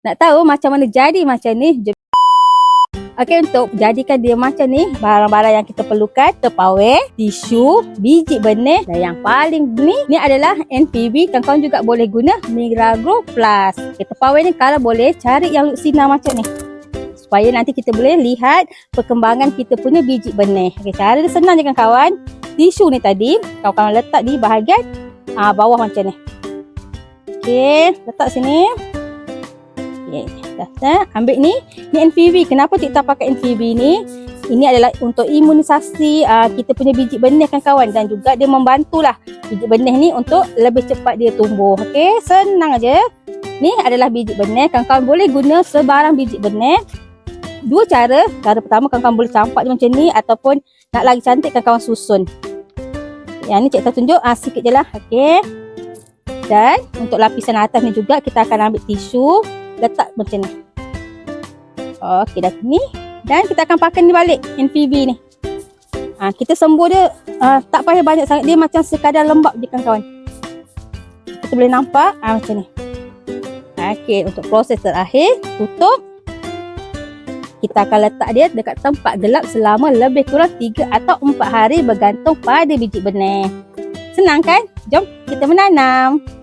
Nak tahu macam mana jadi macam ni? Jom. Okey, untuk jadikan dia macam ni, barang-barang yang kita perlukan, tepawai, tisu, biji benih dan yang paling ni, ni adalah NPV. Kawan-kawan juga boleh guna Miragrow Plus. Okay, tepawai ni kalau boleh, cari yang luksina macam ni. Supaya nanti kita boleh lihat perkembangan kita punya biji benih. Okay, cara dia senang je kan kawan. Tisu ni tadi, kawan-kawan letak di bahagian ah, bawah macam ni. Okey, letak sini. Okey, dah, dah. Ambil ni, ni NPV. Kenapa kita pakai NPV ni? Ini adalah untuk imunisasi uh, kita punya biji benih kan kawan dan juga dia membantulah biji benih ni untuk lebih cepat dia tumbuh. Okey, senang aja. Ni adalah biji benih. Kawan-kawan boleh guna sebarang biji benih. Dua cara. Cara pertama kawan-kawan boleh campak dia macam ni ataupun nak lagi cantik kawan-kawan susun. Yang ni cikgu tunjuk ah sikit je lah. Okey. Dan untuk lapisan atas ni juga kita akan ambil tisu letak macam ni. Okey dah ni. Dan kita akan pakai ni balik NPV ni. Ha, kita sembuh dia uh, tak payah banyak sangat. Dia macam sekadar lembap je kan kawan. Kita boleh nampak ha, macam ni. Okey untuk proses terakhir tutup. Kita akan letak dia dekat tempat gelap selama lebih kurang 3 atau 4 hari bergantung pada biji benih. Senang kan? Jom kita menanam.